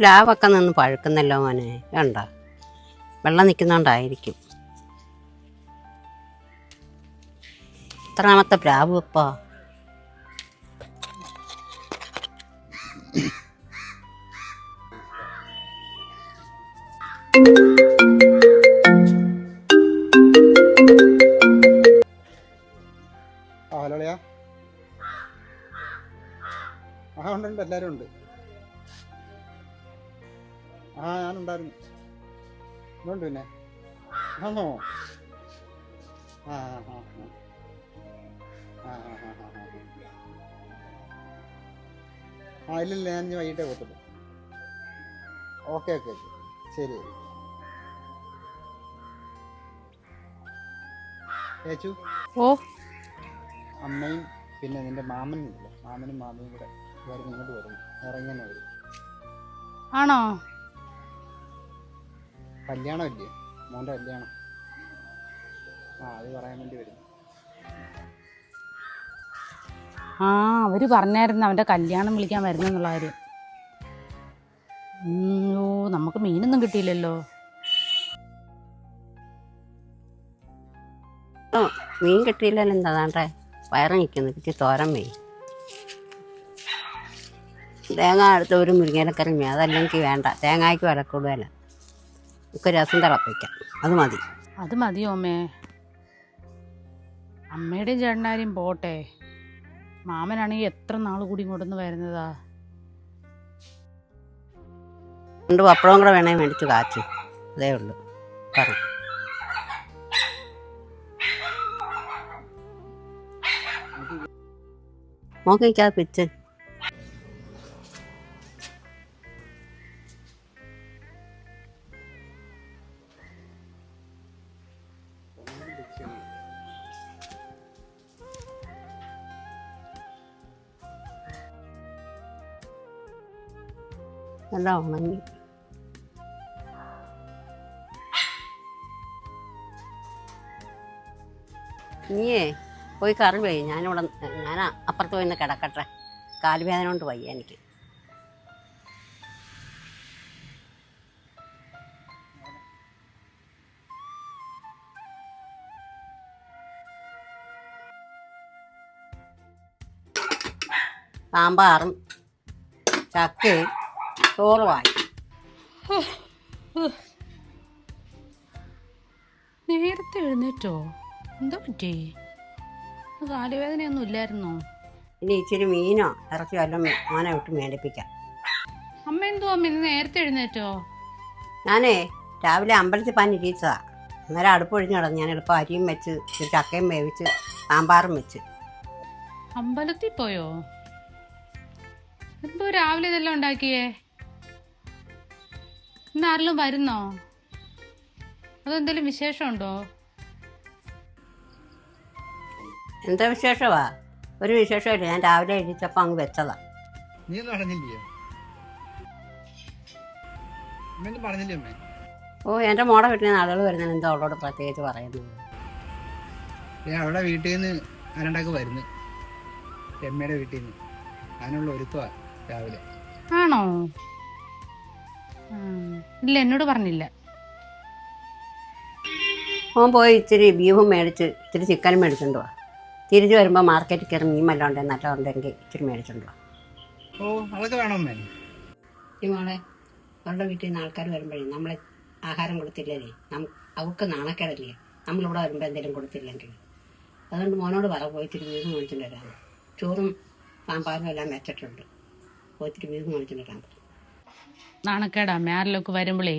പ്ലാവൊക്കെ നിന്ന് പഴുക്കുന്നല്ലോ മോനെ. വേണ്ട വെള്ളം നിൽക്കുന്നോണ്ടായിരിക്കും എത്രാമത്തെ പ്ലാവ് ഇപ്പോ? ആ ഹലോളിയാ ആ ഉണ്ട് ഉണ്ട് എല്ലാവരും ഉണ്ട്. ആ ഞാനുണ്ടായിരുന്നു. ഇതുണ്ട് പിന്നെ. ആണോ? ആ ആ ആ ആ. ഇല്ലില്ല ഞാൻ ഇനി വൈകിട്ടേ പോകത്തുള്ളൂ. Okay okay okay. ശരി. ചേച്ചു? ഓ. അമ്മയും പിന്നെ നിന്റെ മാമനും ഇല്ല? മാമനും മാമയും കൂടെ ഇവർ ഇങ്ങോട്ട് വരുന്നു. ഇറങ്ങി തന്നെ വരും ആണോ? കല്യാണം ഇല്ലേ മോന്റെ കല്യാണം. ആ അത് പറയാൻ വേണ്ടി വരും. ആ അവർ പറഞ്ഞായിരുന്നു അവന്റെ കല്യാണം വിളിക്കാൻ വരുന്നെന്നുള്ള കാര്യം. ഓ നമുക്ക് മീനൊന്നും കിട്ടിയില്ലല്ലോ. മീൻ കിട്ടിയില്ലല്ലോ എന്താ താണ്ടെ? വയറ് നിൽക്കുന്നു കിട്ടി തോരൻ മീൻ തേങ്ങ അടുത്ത ഒരു മുരിങ്ങയിലക്കറി മീൻ അതല്ലെങ്കിൽ വേണ്ട. തേങ്ങയ്ക്ക് വില കൂടുതല. ഒക്കെ രസം തിളപ്പിക്കാം അത് മതി. അത് മതിയോ അമ്മേ? അമ്മയുടെയും ചേട്ടനാരെയും പോട്ടെ. മാമനാണെങ്കിൽ എത്ര നാൾ കൂടി ഇങ്ങോട്ടൊന്ന് വരുന്നതാ? രണ്ട് പപ്പടവും കൂടെ വേണേ മേടിച്ച് കാച്ചു. അതേ ഉള്ളൂ. പറ. നോക്കിക്കാതെ പിച്ച് എല്ലാം ഉണങ്ങി നീയേ പോയി കറി പോയി ഞാനിവിടെ ഞാൻ അപ്പുറത്ത് പോയി കിടക്കട്ടെ. കാലുവേദന കൊണ്ട് വയ്യ എനിക്ക്. സാമ്പാറും ചക്കയും ചോറുമായി. നേരത്തെ എഴുന്നേറ്റോ? എന്താ പറ്റി? കാലുവേദനയൊന്നും ഇല്ലായിരുന്നോ? ഇനി ഇച്ചിരി മീനോ ഇറച്ചി എല്ലാം മോനെ വിട്ട് മേടിപ്പിക്കാം. അമ്മ എന്തോ അമ്മ ഇന്ന് നേരത്തെ എഴുന്നേറ്റോ? ഞാനേ രാവിലെ അമ്പലത്തിൽ പാൻ ഇരിച്ചതാ. അന്നേരം അടുപ്പ് ഒഴിഞ്ഞു കിടന്നു ഞാൻ എളുപ്പം അരിയും വെച്ച് ഒരു ചക്കയും വേവിച്ച് സാമ്പാറും വെച്ച്. അമ്പലത്തിൽ പോയോ? എന്തോ രാവിലെ ഇതെല്ലാം ഉണ്ടാക്കിയേ? ഇന്ന് ആരെങ്കിലും വരുന്നോ? അതെന്തെങ്കിലും വിശേഷമുണ്ടോ? എന്താ വിശേഷമാ ഒരു വിശേഷമില്ല. ഞാൻ രാവിലെ എഴുതിച്ചപ്പോൾ അങ്ങ് വെച്ചതാ. നീ ഒന്നും പറഞ്ഞില്ലയോ അമ്മയൊന്നും പറഞ്ഞില്ലേ അമ്മേ? ഓ എന്റെ മോടെ വീട്ടിൽ നിന്ന് ആളുകൾ വരുന്നതിന് എന്താ അവളോട് പ്രത്യേകിച്ച് പറയുന്നത്? ഞാൻ അവളുടെ വീട്ടിൽ നിന്ന് അനണ്ടാക്ക് വരുന്നു. രമ്യയുടെ വീട്ടിൽ നിന്ന്. അതിനുള്ള ഒരുക്കമാ രാവിലെ. ആണോ? ഇല്ല എന്നോട് പറഞ്ഞില്ല. ഓൻ പോയി ഇച്ചിരി ബീഫും മേടിച്ച് ഇച്ചിരി ചിക്കനും മേടിച്ചിട്ട് തിരിച്ചു വരുമ്പോൾ മാർക്കറ്റിൽ കയറി മീൻ വല്ലതും ഉണ്ടെങ്കിൽ നല്ല ഉണ്ടെങ്കിൽ ഇച്ചിരി മേടിച്ചിട്ടുണ്ടോളെ ഓ അതൊക്കെ വേണമെന്നേ ഈ മോളെ അവളുടെ വീട്ടിൽ നിന്ന് ആൾക്കാർ വരുമ്പോഴേ നമ്മളെ ആഹാരം കൊടുത്തില്ലേ നമുക്ക് അവൾക്ക് നാണക്കേടല്ലേ. നമ്മളിവിടെ വരുമ്പോൾ എന്തെങ്കിലും കൊടുത്തില്ലെങ്കിൽ. അതുകൊണ്ട് മോനോട് പറ പോയിത്തിരി വീട് മേടിച്ചിട്ട് വരാം ചോറും സാമ്പാറും എല്ലാം വെച്ചിട്ടുണ്ട്. പോയിത്തിരി വീട് മേടിച്ചിട്ട് വരാൻ. നാണക്കേടാ. ആരിലൊക്കെ വരുമ്പോഴേ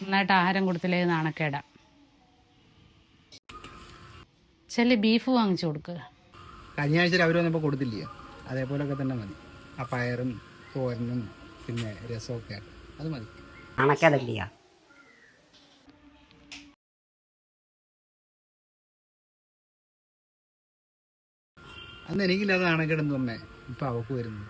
നന്നായിട്ട് ആഹാരം കൊടുത്തില്ലേ നാണക്കേടാ. ചെല്ലി ബീഫ് വാങ്ങിച്ചു കൊടുക്കുക കഴിഞ്ഞ ആഴ്ച അവർ വന്നപ്പോൾ കൊടുത്തില്ലേ? അതേപോലൊക്കെ തന്നെ മതി. ആ പയറും തോരനും പിന്നെ രസമൊക്കെ. അത് മതി. നാണക്കേടല്ലയോ? അന്ന് എനിക്കില്ലാതെ നാണക്കേടെന്നു അമ്മേ. ഇപ്പൊ അവക്ക് വരുന്നു.